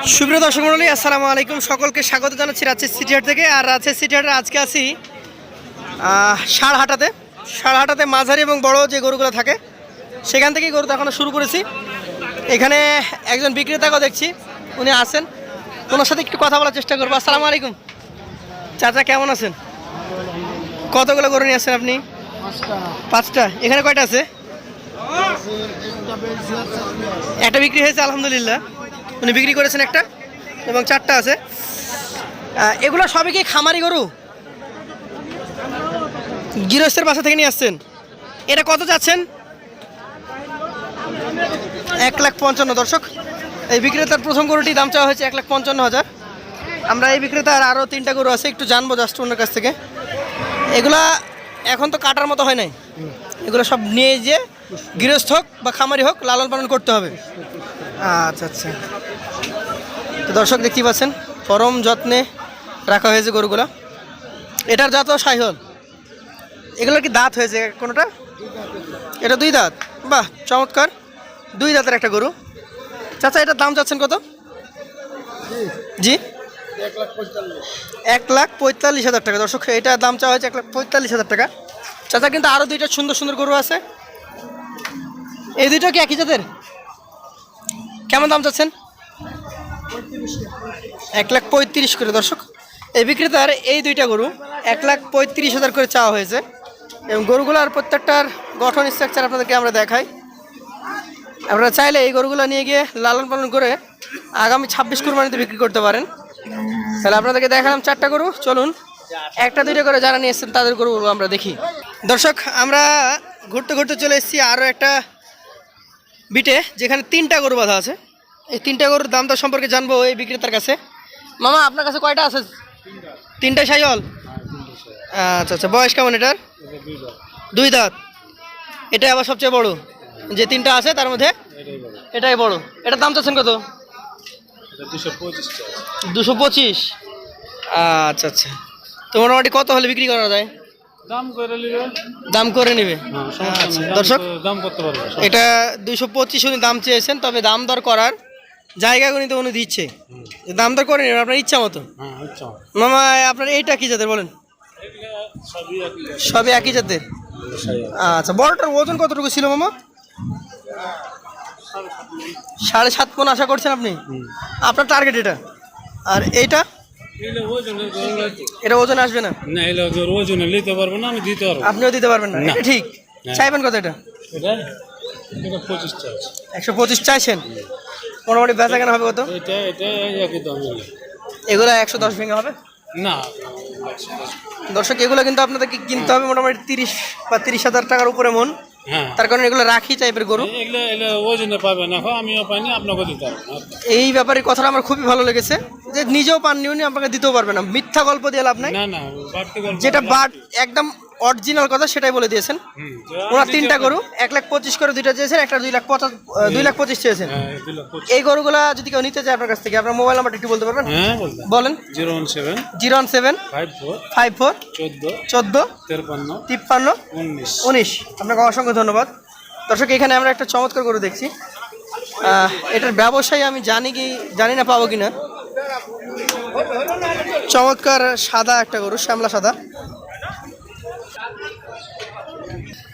সুপ্রিয় দর্শক মন্ডলী আসসালামু আলাইকুম। সকলকে স্বাগত জানাচ্ছি রাজশাহী সিটিহাট থেকে। আর রাজশাহী সিটিহাটে আজকে আছি আহ, ষাঁড়হাটাতে ষাঁড়হাটাতে মাঝারি এবং বড় যে গরুগুলো থাকে সেখান থেকেই গরু দেখানো শুরু করেছি। এখানে একজন বিক্রেতাকেও দেখছি উনি আছেন। ওনার সাথে একটু কথা বলার চেষ্টা করব। আসসালামু আলাইকুম। চাচা কেমন আছেন? কতগুলো গরু নিয়ে আসছেন আপনি? পাঁচটা। এখানে কয়টা আছে। একটা বিক্রি হয়েছে আলহামদুলিল্লাহ। উনি বিক্রি করেছেন একটা এবং চারটা আছে। এগুলো সবই কি খামারি গরু? গৃহস্থের বাসা থেকে নিয়ে আসছেন। এটা কত যাচ্ছেন? এক লাখ পঞ্চান্ন, দর্শক। এই বিক্রেতার প্রথম গরুটি দাম চাওয়া হয়েছে এক লাখ পঞ্চান্ন হাজার। আমরা এই বিক্রেতার আরও তিনটা গরু আছে, একটু জানব জাস্ট ওনার কাছ থেকে। এগুলা এখন তো কাটার মতো হয় নাই। এগুলো সব নিয়ে যে গৃহস্থ হোক বা খামারি হোক লালন পালন করতে হবে। আচ্ছা আচ্ছা। তো দর্শক দেখতেই পাচ্ছেন, পরম যত্নে রাখা হয়েছে গরুগুলো। এটার জাত সাইহল। এগুলোর কি দাঁত হয়েছে কোনোটা? এটা দুই দাঁত। বাহ, চমৎকার। দুই দাঁতের একটা গরু। চাচা, এটার দাম চাচ্ছেন কত? জি। এক লাখ পঁয়তাল্লিশ হাজার টাকা। দর্শক, এটার দাম চাওয়া হয়েছে এক লাখ পঁয়তাল্লিশ হাজার টাকা। চাচা, কিন্তু আরও দুইটা সুন্দর সুন্দর গরু আছে। এই দুইটা কি একই জাতের? কেমন দাম চাচ্ছেন? এক লাখ পঁয়ত্রিশ করে, দর্শক। এই বিক্রেতার এই দুইটা গরু এক লাখ পঁয়ত্রিশ হাজার করে চাওয়া হয়েছে। এবং গরুগুলোর প্রত্যেকটার গঠন স্ট্রাকচার আপনাদেরকে আমরা দেখাই। আপনারা চাইলে এই গরুগুলো নিয়ে গিয়ে লালন পালন করে আগামী ছাব্বিশ কুরবানিতে বিক্রি করতে পারেন। তাহলে আপনাদেরকে দেখালাম চারটা গরু। চলুন, একটা, দুইটা করে যারা নিয়ে এসেছেন তাদের গরুগুলো আমরা দেখি। দর্শক, আমরা ঘুরতে ঘুরতে চলে এসেছি আরও একটা বিটে, যেখানে তিনটা গরু বাঁধা আছে। এই তিনটা গরুর দাম দর সম্পর্কে জানব এই বিক্রেতার কাছে। মামা আপনার কাছে কয়টা আছে? তিনটা সাইল আচ্ছা আচ্ছা বয়স কেমন এটার? দুই দাঁত। এটা আবার সবচেয়ে বড়। যে তিনটা আছে তার মধ্যে এটাই বড়। এটার দাম চাচ্ছেন কত? দুশো পঁচিশ। আচ্ছা আচ্ছা। তো মোটামুটি কত হলে বিক্রি করা যায়? দাম করে নিবে। দাম করে নেবে। আচ্ছা, দর্শক দাম করতে পারবে এটা দুইশো পঁচিশ উনি দাম চেয়েছেন তবে দাম দর করার জায়গা কিন্তু উনি দিচ্ছে। দাম দর করে নেবেন আপনার ইচ্ছা মতো। হ্যাঁ মামা আপনার এইটা কি জাতের বলেন? সবই একই সবই জাতের। আচ্ছা বড়টার ওজন কতটুকু ছিল মামা? সাড়ে সাত মন আশা করছেন আপনি? আপনার টার্গেট এটা। আর এইটা? এটা ওজন আসবে না? না এগুলো ওজনে নিতে পারব না আমি দিতে পারব আপনিও দিতে পারবেন না। ঠিক? হ্যাঁ। চাইবেন কত এটা? একশো পঁচিশ চাইছেন? মোটামুটি বেচা কেনা হবে কত? এটা এটা একই দাম এগুলো। একশো দশ ভেঙে হবে? না। দর্শক এগুলো কিন্তু আপনাদেরকে কিনতে হবে মোটামুটি তিরিশ বা তিরিশ হাজার টাকার উপরে মন। হ্যাঁ। তার কারণে এগুলো রাখি টাইপের গরু। এগুলো এগুলো ওজনে পাবে না আমিও পাইনি আপনাকে দিতে এই ব্যাপারে কথাটা আমার খুবই ভালো লেগেছে যে নিজেও পাননি উনি আপনাকে দিতেও পারবে না। মিথ্যা গল্প দিয়ে লাভ নাই। যেটা বাট একদম অরিজিনাল কথা সেটাই বলে দিয়েছেন। ওনার তিনটা গরু এক লাখ পঁচিশ করে দুইটা চেয়েছেন একটা দুই লাখ পঁচাশ দুই লাখ পঁচিশ চেয়েছেন। হ্যাঁ এই গরুগুলা যদি কেউ নিতে চায় আপনার কাছ থেকে আপনার মোবাইল নাম্বারটা একটু বলতে পারবেন? হ্যাঁ বলেন। Zero one seven. Zero one seven. Five four. Five four. চোদ্দ। চোদ্দ। তেরপান্ন। তিপ্পান্ন। উনিশ। উনিশ। আপনাকে অসংখ্য ধন্যবাদ। দর্শক এখানে আমরা একটা চমৎকার গরু দেখছি। এটার ব্যবসায়ী আমি জানি কি জানি না পাবো কিনা। চমৎকার সাদা একটা গরু শ্যামলা সাদা।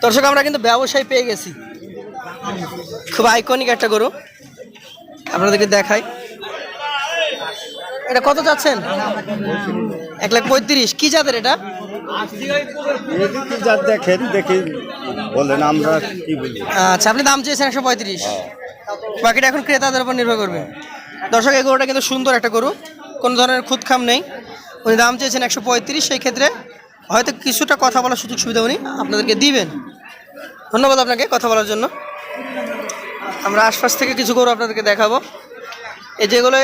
দর্শক আমরা কিন্তু ব্যবসায়ী পেয়ে গেছি। খুব আইকনিক একটা গরু। আপনাদেরকে দেখাই। এটা কত যাচ্ছেন? এক লাখ পঁয়ত্রিশ। কি জাতের এটা? দেখেন দেখি বলেন আমরা কি বলি। আচ্ছা আপনি দাম চেয়েছেন একশো পঁয়ত্রিশ। বাকিটা এখন ক্রেতাদের উপর নির্ভর করবে। দর্শক এই গরুটা কিন্তু সুন্দর একটা গরু। কোনো ধরনের খুদখাম নেই। উনি দাম চেয়েছেন একশো পঁয়ত্রিশ সেই ক্ষেত্রে হয়তো কিছুটা কথা বলার সুযোগ সুবিধা উনি আপনাদেরকে দিবেন। ধন্যবাদ আপনাকে কথা বলার জন্য। আমরা আশপাশ থেকে কিছু গরু আপনাদেরকে দেখাবো। এই যেগুলো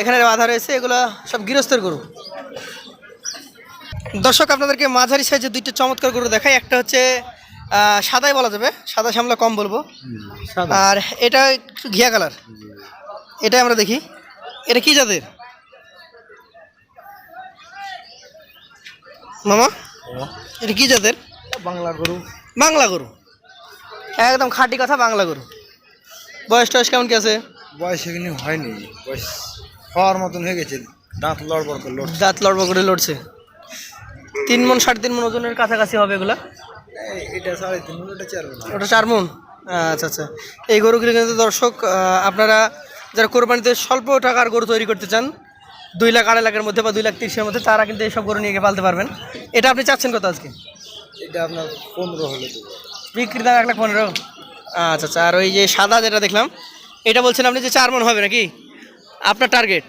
এখানে বাধা রয়েছে এগুলো সব গৃহস্থের গরু। দর্শক আপনাদেরকে মাঝারি সাইজের দুইটা চমৎকার গরু দেখাই। একটা হচ্ছে সাদাই বলা যাবে। সাদা শ্যামলা কম বলব। আর এটা একটু ঘিয়া কালার। এটাই আমরা দেখি। এটা কি জাতের? মামা? এটা কি জাতের? বাংলা গরু। বাংলা গরু। একদম খাঁটি কথা বাংলা গরু। বয়স টয়স কেমন কি আছে? বয়স এখানে হয়নি। বয়স হওয়ার মতন হয়ে গেছে। দাঁত লড়বড় করে লড়ছে। দাঁত লড়বড় করে লড়ছে। তিন মন সাড়ে তিন মন ওজনের কাছাকাছি হবে এগুলা? এটা সাড়ে তিন ওটা চার না ওটা চার মন? আচ্ছা আচ্ছা। এই গরুগুলো কিন্তু দর্শক আপনারা যারা কোরবানিতে স্বল্প টাকার গরু তৈরি করতে চান দুই লাখ আড়াই লাখের মধ্যে বা দুই লাখ তিরিশের মধ্যে তারা কিন্তু এইসব গরু নিয়ে গিয়ে পালতে পারবেন। এটা আপনি চাচ্ছেন কত আজকে? এটা আপনার পনেরো হলে বিক্রি দাম এক লাখ পনেরো? আচ্ছা আচ্ছা। আর ওই যে সাদা যেটা দেখলাম এটা বলছেন আপনি যে চার মন হবে নাকি? আপনার টার্গেট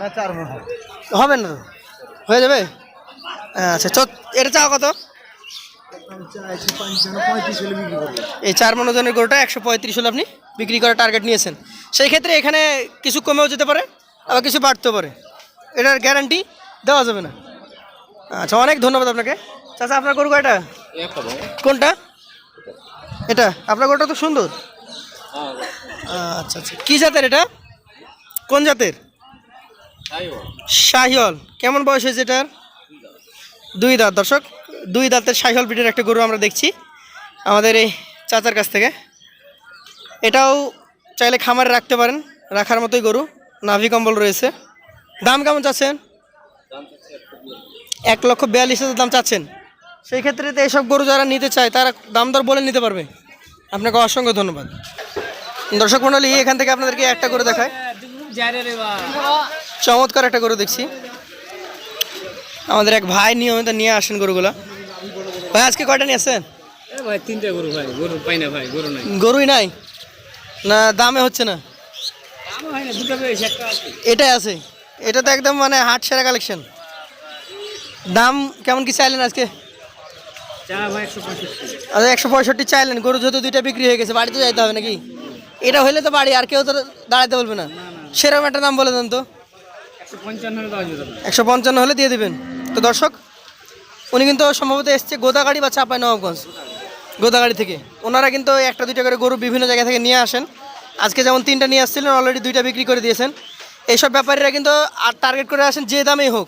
না চার মন হবে। হবে না হয়ে যাবে? আচ্ছা চ এটা চাওয়া কত? এই চার মন ওজনের গরুটা একশো পঁয়ত্রিশ হলে আপনি বিক্রি করার টার্গেট নিয়েছেন। সেই ক্ষেত্রে এখানে কিছু কমেও যেতে পারে আবার কিছু বাড়তেও পারে। এটার গ্যারান্টি দেওয়া যাবে না। আচ্ছা অনেক ধন্যবাদ আপনাকে। চাচা, আপনার গরু কয়টা? কোনটা? এটা, আপনার গরুটা তো সুন্দর। আচ্ছা আচ্ছা। কী জাতের এটা? কোন জাতের? শাহিওয়াল। কেমন বয়স হয়েছে এটার? দুই দাঁত, দর্শক। দুই দাঁতের শাহিওয়াল ব্রিডের একটা গরু আমরা দেখছি আমাদের এই চাচার কাছ থেকে। এটাও চাইলে খামারে রাখতে পারেন। রাখার মতোই গরু। নাভি কম্বল রয়েছে। দাম কেমন চাচ্ছেন? এক লক্ষ বিয়াল্লিশ হাজার দাম চাচ্ছেন। সেই ক্ষেত্রে তো এইসব গরু যারা নিতে চায় তারা দাম দর বলে নিতে পারবে। আপনাকে অসংখ্য ধন্যবাদ। দর্শক মণ্ডলী এখান থেকে আপনাদেরকে একটা করে দেখায় চমৎকার একটা গরু দেখছি। আমাদের এক ভাই নিয়মিত নিয়ে আসেন গরুগুলা। ভাই আজকে কয়টা নিয়ে আসছেন? ভাই তিনটা গরু ভাই গরু পাই না ভাই গরু নাই। গরুই নাই? না দামে হচ্ছে না? এটাই আছে। এটা তো একদম মানে হাট সেরা কালেকশন দাম কেমন কি চাইলেন আজকে? আচ্ছা একশো পঁয়ষট্টি চাইলেন, গরু যেহেতু দুইটা বিক্রি হয়ে গেছে, বাড়িতে যাইতে হবে নাকি? এটা হলে তো বাড়ি, আর কেউ তো দাঁড়াতে বলবে না। সেরকম একটা দাম বলে দেন তো। একশো পঞ্চান্ন হলে দিয়ে দেবেন। তো দর্শক, উনি কিন্তু সম্ভবত এসছে গোদাগাড়ি বা চাপাই নবাবগঞ্জ, গোদাগাড়ি থেকে। ওনারা কিন্তু একটা দুইটা করে গরু বিভিন্ন জায়গা থেকে নিয়ে আসেন। আজকে যেমন তিনটা নিয়ে আসছিলেন অলরেডি দুইটা বিক্রি করে দিয়েছেন। এইসব ব্যাপারীরা কিন্তু আর টার্গেট করে আসেন যে দামেই হোক।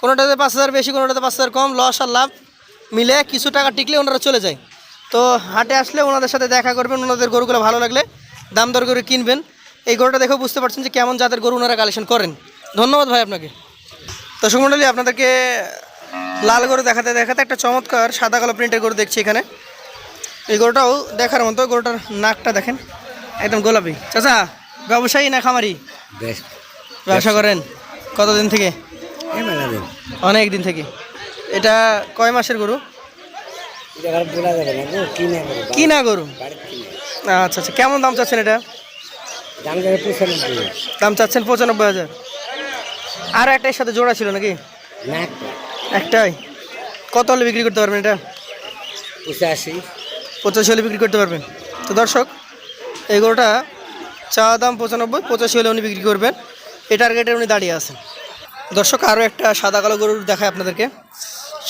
কোনোটাতে পাঁচ হাজার বেশি, কোনোটাতে পাঁচ হাজার কম লস আর লাভ মিলে কিছু টাকা টিকলে ওনারা চলে যায়। তো হাটে আসলে ওনাদের সাথে দেখা করবেন, ওনাদের গরুগুলো ভালো লাগলে দাম দর করে কিনবেন। এই গরুটা দেখেও বুঝতে পারছেন যে কেমন জাতের গরু ওনারা কালেকশন করেন। ধন্যবাদ ভাই আপনাকে। দর্শক মণ্ডলী আপনাদেরকে লাল গরু দেখাতে দেখাতে একটা চমৎকার সাদা কালো প্রিন্টের গরু দেখছি এখানে। এই গরুটাও দেখার মতো, গরুটার নাকটা দেখেন, একদম গোলাপি। চাচা, ব্যবসায়ী না খামারি? ব্যবসা করেন? কতদিন থেকে? দিন। অনেক দিন থেকে। এটা কয় মাসের গরু? কি না গরু আচ্ছা আচ্ছা। কেমন দাম চাচ্ছেন এটা? দাম চাচ্ছেন পঁচানব্বই হাজার। আর একটার সাথে জোড়া ছিল নাকি? একটাই? কত হলে বিক্রি করতে পারবেন এটা? পঁচাশি। পঁচাশি হলে বিক্রি করতে পারবেন। তো দর্শক এই গরুটা চা দাম পঁচানব্বই পঁচাশি হলে উনি বিক্রি করবেন। এই টার্গেটে উনি দাঁড়িয়ে আছেন। দর্শক আরও একটা সাদা কালো গরুর দেখায় আপনাদেরকে।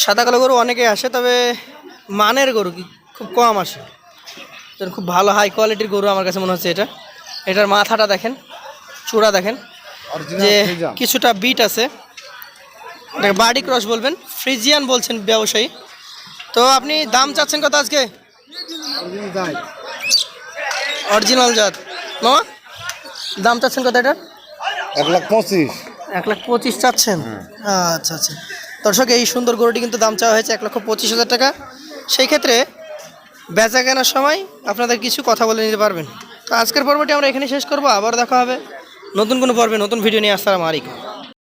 সাদা কালো গরু অনেকে আসে তবে মানের গরু কি? খুব কম আসে। খুব ভালো হাই কোয়ালিটির গরু আমার কাছে মনে হচ্ছে এটা। এটার মাথাটা দেখেন চূড়া দেখেন। যে কিছুটা বিট আছে। এটাকে বাডি ক্রস বলবেন ফ্রিজিয়ান বলছেন ব্যবসায়ী। তো আপনি দাম চাচ্ছেন কত আজকে? অরিজিনাল জাত। মামা দাম চাচ্ছেন কত এটার? এক লাখ পঁচিশ। এক লাখ পঁচিশ চাচ্ছেন? আচ্ছা আচ্ছা। দর্শক এই সুন্দর গরুটি কিন্তু দাম চাওয়া হয়েছে এক লক্ষ পঁচিশ হাজার টাকা। সেই ক্ষেত্রে বেচা কেনার সময় আপনাদের কিছু কথা বলে নিতে পারবেন। তো আজকের পর্বটি আমরা এখানে শেষ করব। আবার দেখা হবে নতুন কোনো পর্বে নতুন ভিডিও নিয়ে। আসার আলাইকুম।